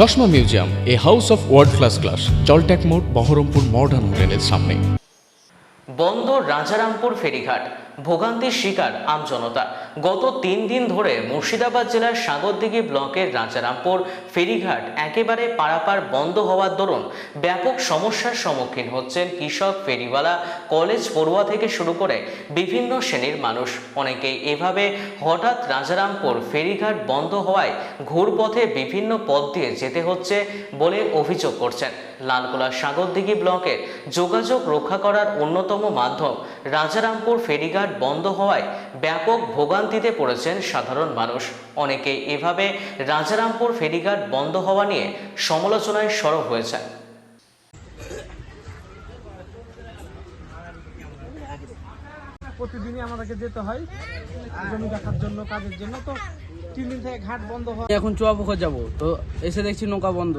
চশমা museum, a house of world class class, জলট্যাক মোড়, Baharampur modern হোটেলের সামনে। বন্দর রাজারামপুর ফেরিঘাট, ভোগান্তির শিকার আমজনতা গত তিন দিন ধরে মুর্শিদাবাদ জেলার সাগরদিঘি ব্লকের রাজারামপুর ফেরিঘাট একেবারে পারাপার বন্ধ হওয়ার দরুন ব্যাপক সমস্যার সম্মুখীন হচ্ছেন কৃষক, ফেরিওয়ালা, কলেজ পড়ুয়া থেকে শুরু করে বিভিন্ন শ্রেণির মানুষ। অনেকেই এভাবে হঠাৎ রাজারামপুর ফেরিঘাট বন্ধ হওয়ায় ঘুরপথে বিভিন্ন পথ দিয়ে যেতে হচ্ছে বলে অভিযোগ করছেন। লালগোলা সাগরদিঘি ব্লকের যোগাযোগ রক্ষা করার অন্যতম মাধ্যম রাজারামপুর ফেরিঘাট বন্ধ হওয়ায় ব্যাপক ভোগান্তিতে পড়েছেন সাধারণ মানুষ। অনেকে এভাবে রাজারামপুর ফেরিঘাট বন্ধ হওয়া নিয়ে সমালোচনায় সরব হয়েছেন। প্রতিদিনই আমাদেরকে যেতে হয় জমি দেখার জন্য কাজের জন্য। তো তিন দিন থেকে ঘাট বন্ধ হয়। এখন চুয়াপুকুর যাব তো এসে দেখছি নৌকা বন্ধ।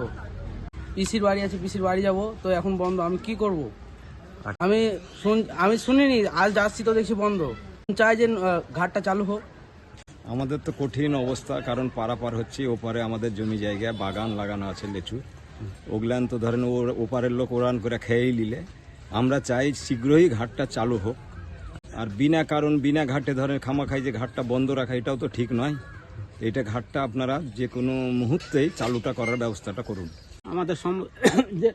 পিসির বাড়ি আছে পিসির বাড়ি যাব তো এখন বন্ধ আমি কি করব? আমি শুন আমি শুনিনি আজ যাচ্ছি তো দেখছি বন্ধ। চাই যে ঘাটটা চালু হোক। আমাদের তো কঠিন অবস্থা কারণ পারাপার হচ্ছে ওপারে আমাদের জমি জায়গায় বাগান লাগানো আছে লেচু। ওগুলান তো ধরেন ওর ওপারের লোক ওরান করে খেয়েই নিলে। আমরা চাই শীঘ্রই ঘাটটা চালু হোক। আর বিনা কারণ বিনা ঘাটে ধরেন খামাখাই যে ঘাটটা বন্ধ রাখা এটাও তো ঠিক নয়। এটা ঘাটটা আপনারা যে কোনো মুহূর্তেই চালুটা করার ব্যবস্থাটা করুন। আমাদের সম- যে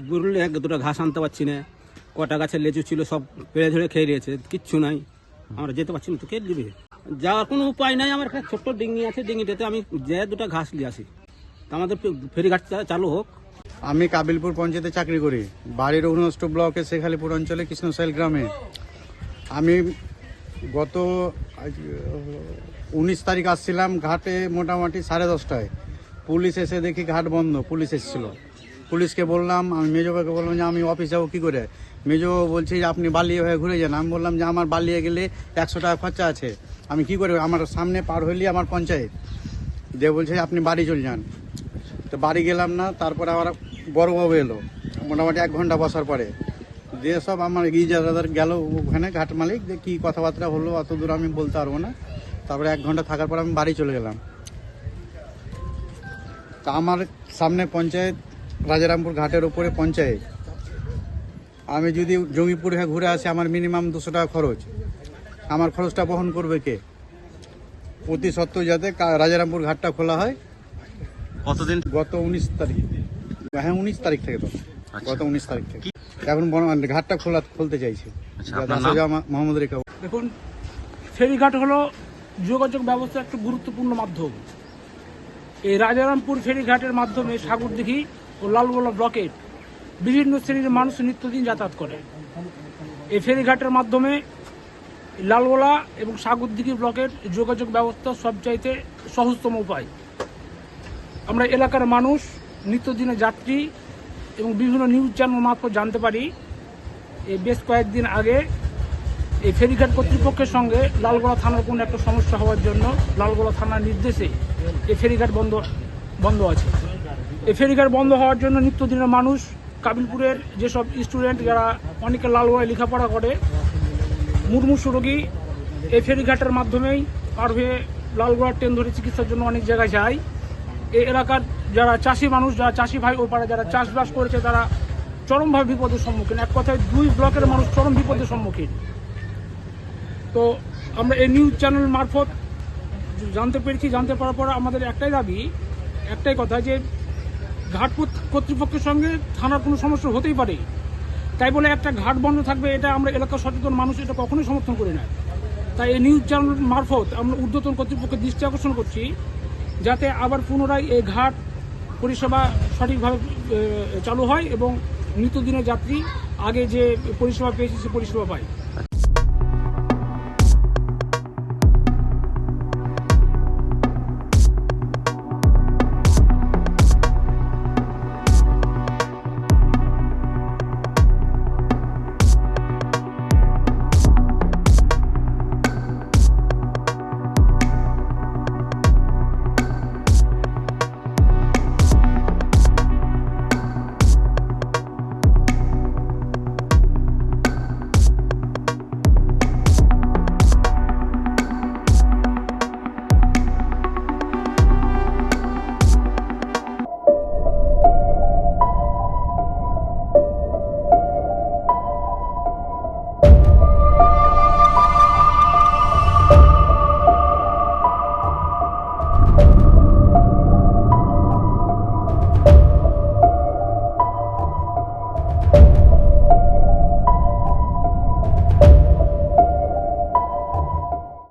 গরুলে দুটো ঘাস আনতে পারছি না। কটা গাছের লেচু ছিল, সব পেড়ে ধরে খেয়ে নিয়েছে, কিচ্ছু নাই। আমরা যেতে পারছি না, তো কে দিবে? যাওয়ার কোনো উপায় নাই, আমার একটা ছোট্ট ডিঙ্গি আছে ডিঙ্গিটাতে আমি যে দুটো ঘাস নিয়ে আসি। তা আমাদের ফে- ফেরিঘাটটা চালু হোক। আমি কাবিলপুর পঞ্চায়েতে চাকরি করি বাড়ি রঘুনষ্ট ব্লকে শেখালিপুর অঞ্চলে কৃষ্ণসাইল গ্রামে। আমি গত উনিশ তারিখ আসছিলাম, ঘাটে মোটামুটি সাড়ে দশটায়। পুলিশ এসে দেখি ঘাট বন্ধ, পুলিশ এসেছিল। পুলিশকে বললাম, আমি মেজবাকে বললাম যে আমি অফিস যাব কী করে? মেজো বলছে যে আপনি বালিয়ে হয়ে ঘুরে যান। আমি বললাম যে আমার বালিয়ে গেলে একশো টাকা খরচা আছে। আমি কি করে? আমার সামনে পার হইলি আমার পঞ্চায়েত। দিয়ে বলছে আপনি বাড়ি চলে যান। তো বাড়ি গেলাম না, তারপরে আবার বড়বাবু এলো। মোটামুটি এক ঘণ্টা বসার পরে। দিয়ে সব আমার গিজাদার গেল ওখানে, ঘাট মালিক, যে কী কথাবার্তা হলো, অত দূর আমি বলতে পারব না। তারপরে এক ঘণ্টা থাকার পর আমি বাড়ি চলে গেলাম। তা আমার সামনে পঞ্চায়েত রাজারামপুর ঘাটের উপরে পঞ্চায়েত। আমি যদি জঙ্গিপুর হয়ে ঘুরে আসি আমার মিনিমাম দুশো টাকা খরচ। আমার খরচটা বহন করবে কে? অতি সত্ত্বেও যাতে কা- রাজারামপুর ঘাটটা খোলা হয়। কতদিন? গত উনিশ তারিখ। হ্যাঁ উনিশ তারিখ থেকে তো। গত উনিশ তারিখ থেকে। এখন বর্তমানে ঘাটটা খোলা খুলতে চাইছি। আচ্ছা, মোহাম্মদ রেখা দেখুন ফেরিঘাট হলো যোগাযোগ ব্যবস্থার একটা গুরুত্বপূর্ণ মাধ্যম। এই রাজারামপুর ফেরিঘাটের মাধ্যমে সাগরদিঘি ও লালগোলা ব্লকের বিভিন্ন শ্রেণির মানুষ নিত্যদিন যাতায়াত করে। এই ফেরিঘাটের মাধ্যমে লালগোলা এবং সাগরদিঘি ব্লকের যোগাযোগ ব্যবস্থা সবচাইতে সহজতম উপায়। আমরা এলাকার মানুষ, নিত্যদিনের যাত্রী এবং বিভিন্ন নিউজ চ্যানেল মারফত জানতে পারি এই বেশ কয়েকদিন আগে এই ফেরিঘাট কর্তৃপক্ষের সঙ্গে লালগোলা থানার কোনো একটা সমস্যা হওয়ার জন্য লালগোলা থানার নির্দেশে এই ফেরিঘাট বন্ধ বন্ধ আছে। এই ফেরিঘাট বন্ধ হওয়ার জন্য নিত্যদিনের মানুষ, কাবিলপুরের যেসব স্টুডেন্ট যারা অনেকে লালগোলায় লেখাপড়া করে মুর্মুষু রোগী, এই ফেরিঘাটের মাধ্যমেই পার হয়ে লালগোলার ট্রেন ধরে চিকিৎসার জন্য অনেক জায়গায় যায়। এই এলাকার যারা চাষি মানুষ, যারা চাষি ভাই ও পাড়া যারা চাষবাস করেছে, তারা চরমভাবে বিপদের সম্মুখীন। এক কথায় দুই ব্লকের মানুষ চরম বিপদের সম্মুখীন। তো আমরা এই নিউজ চ্যানেল মারফত জানতে পেরেছি, জানতে পারার পর আমাদের একটাই দাবি, একটাই কথা যে ঘাট কর্তৃপক্ষের সঙ্গে থানার কোনো সমস্যা হতেই পারে। তাই বলে একটা ঘাট বন্ধ থাকবে, এটা আমরা এলাকার সচেতন মানুষ এটা কখনোই সমর্থন করি না। তাই এই নিউজ চ্যানেল মারফত আমরা ঊর্ধ্বতন কর্তৃপক্ষের দৃষ্টি আকর্ষণ করছি, যাতে আবার পুনরায় এই ঘাট পরিষেবা সঠিকভাবে চালু হয় এবং নিত্যদিনের যাত্রী আগে যে পরিষেবা পেয়েছে সে পরিষেবা পায়।